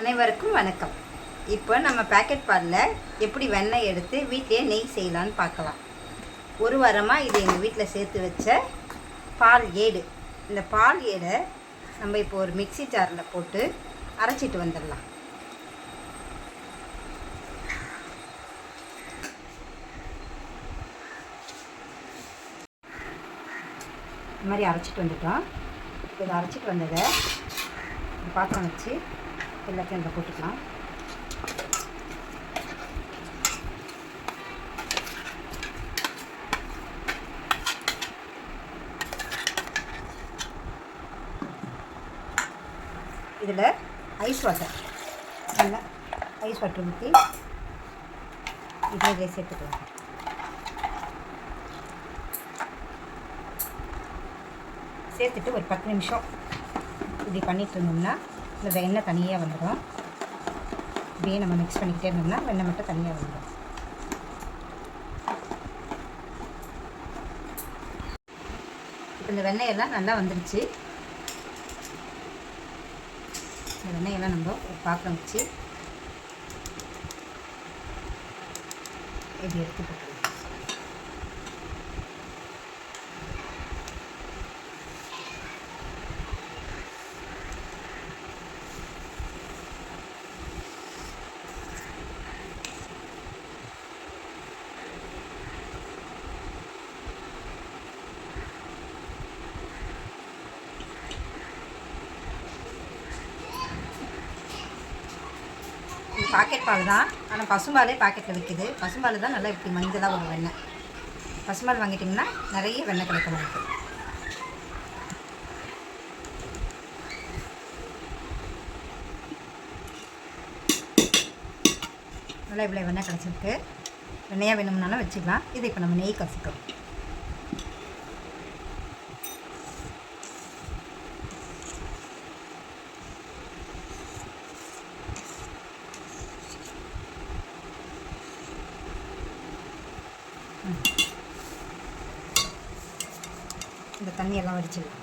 அனைவருக்கும் வணக்கம். இப்போ நம்ம பேக்கெட் பாலில் எப்படி வெண்ணெய் எடுத்து வீட்டிலே நெய் செய்யலான்னு பார்க்கலாம். ஒரு வாரமாக இது எங்கள் வீட்டில் சேர்த்து வச்ச பால் ஏடு. இந்த பால் ஏடை நம்ம இப்போ ஒரு மிக்ஸி ஜாரில் போட்டு அரைச்சிட்டு வந்துடலாம். இந்த மாதிரி அரைச்சிட்டு வந்துட்டோம். இப்போ இதை அரைச்சிட்டு வந்ததை பாத்திரம் வச்சு எல்லாத்தையும் அதில் போட்டுக்கலாம். இதில் ஐஸ் வாட்டர் நல்லா ஐஸ் வாட்டர் ஊற்றி இதில் சேர்த்துக்கலாம். சேர்த்துட்டு ஒரு பத்து நிமிஷம் இப்படி பண்ணிட்டு இருந்தோம்னா இந்த வெண்ணெய் தனியாக வந்துடும். இப்படியே நம்ம மிக்ஸ் பண்ணிக்கிட்டே இருந்தோம்னா வெண்ணெய் மட்டும் தனியாக வந்துடும். இப்போ இந்த வெண்ணெயெல்லாம் நல்லா வந்துருச்சு. இந்த வெண்ணெயெல்லாம் நம்ம ஒரு வச்சு இப்படி எடுத்து போட்டுருவோம் இது பாக்கெட் பால் தான். ஆனால் பசும்பாலே பாக்கெட்டில் விற்கிது பசும்பால் தான் நல்லா இப்படி மஞ்சளாக வரும் வெண்ணெய் பசும்பால் வாங்கிட்டிங்கன்னா நிறைய வெண்ணெய் கிடைக்கும் நமக்கு நல்லா இவ்வளோ வெண்ணெய் கிடச்சிருக்கு. வெண்ணெயாக வேணும்னாலும் வச்சுக்கலாம். இது இப்போ நம்ம நெய் கசிக்கிறோம். இந்த தண்ணியெல்லாம் வடிச்சிடலாம்.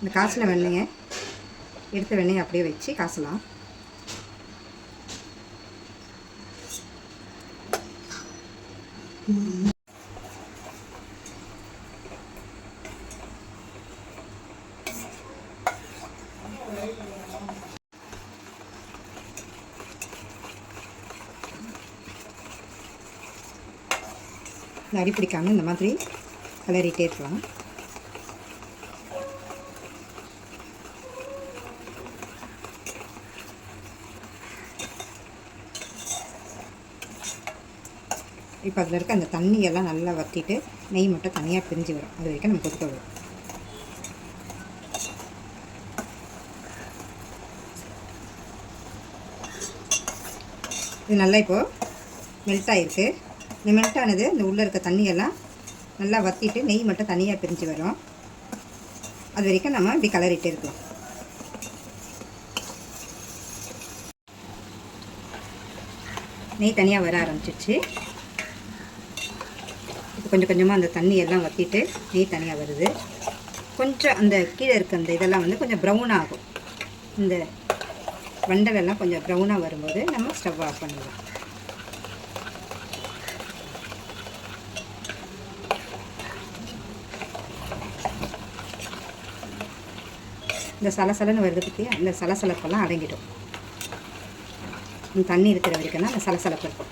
இந்த காசில் வெள்ளைங்க எடுத்த வெண்ணெயை அப்படியே வச்சு காசலாம். இந்த அடி பிடிக்காம இந்த மாதிரி கிளறிட்டே இருக்கலாம். இப்போ அதில் இருக்க அந்த தண்ணியெல்லாம் நல்லா வற்றிட்டு நெய் மட்டும் தனியாக பிரிஞ்சு வரும். அது வரைக்கும் நம்ம கொதிக்க வரும் இது நல்லா இப்போது மெல்ட் ஆகிருக்கு இந்த மெல்ட் ஆனது இந்த உள்ளே இருக்க தண்ணியெல்லாம் நல்லா வற்றிட்டு நெய் மட்டும் தனியாக பிரிஞ்சு வரும். அது வரைக்கும் நம்ம இப்படி கலரிட்டு இருக்கலாம். நெய் தனியாக வர ஆரம்பிச்சிடுச்சு இப்போ கொஞ்சம் கொஞ்சமாக அந்த தண்ணி எல்லாம் வற்றிட்டு நெய் தனியாக வருது. கொஞ்சம் அந்த கீழே இருக்க அந்த இதெல்லாம் வந்து கொஞ்சம் ப்ரௌன் ஆகும். இந்த வண்டலெல்லாம் கொஞ்சம் ப்ரௌனாக வரும்போது நம்ம ஸ்டவ் ஆஃப் பண்ணிடலாம். இந்த சலசலன்னு வருது பற்றியா இந்த சலசலப்பெல்லாம் அடங்கிடும். தண்ணி இருக்கிற வரைக்கும் தான் அந்த சலசலப்பு இருக்கும்.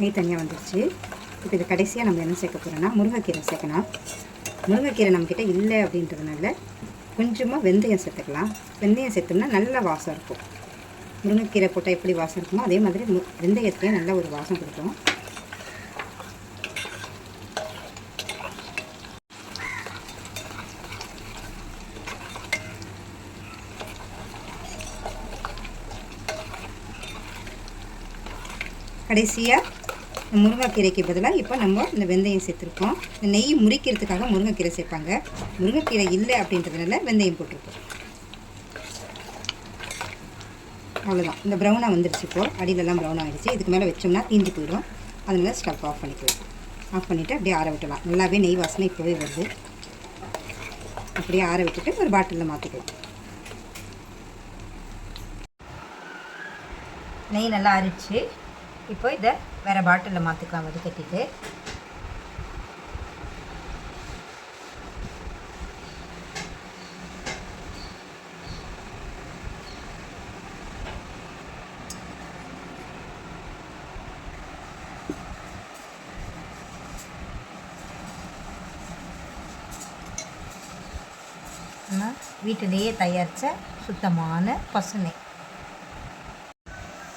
நெய் தனியாக வந்துடுச்சு இப்போ இது கடைசியாக நம்ம என்ன சேர்க்க போகிறோன்னா முருங்கைக்கீரை சேர்க்கலாம். முருங்கைக்கீரை நம்மக்கிட்ட இல்லை அப்படின்றதுனால கொஞ்சமாக வெந்தயம் சேர்த்துக்கலாம். வெந்தயம் சேர்த்தோம்னா நல்ல வாசம் இருக்கும். முருங்கைக்கீரை போட்டால் எப்படி வாசம் இருக்குமோ அதே மாதிரி மு வெந்தயத்துலேயே நல்ல ஒரு வாசம் கொடுக்கும். கடைசியாக முருங்கைக்கீரைக்கு பதிலாக இப்போ நம்ம இந்த வெந்தயம் சேர்த்துருக்கோம். இந்த நெய் முறிக்கிறதுக்காக முருங்கைக்கீரை சேர்ப்பாங்க. முருங்கைக்கீரை இல்லை அப்படின்றதுனால வெந்தயம் போட்டிருக்கோம். அவ்வளோதான் இந்த ப்ரௌனாக வந்துடுச்சு இப்போது அடியிலலாம் ப்ரௌன் ஆகிடுச்சு இதுக்கு மேலே வச்சோம்னா தீஞ்சு போயிடும். அதனால ஸ்டவ் ஆஃப் பண்ணிக்கலாம். ஆஃப் பண்ணிவிட்டு அப்படியே ஆற விட்டலாம் நல்லாவே நெய் வாசனை இப்போவே வருது. அப்படியே ஆற விட்டுட்டு ஒரு பாட்டிலில் மாற்றிக்கலாம் நெய் நல்லா அரிச்சு இப்போ இதை வேறு பாட்டிலில் மாற்றிக்கலாம் வடிகட்டிட்டு வீட்டிலேயே தயாரித்த சுத்தமான பசுனை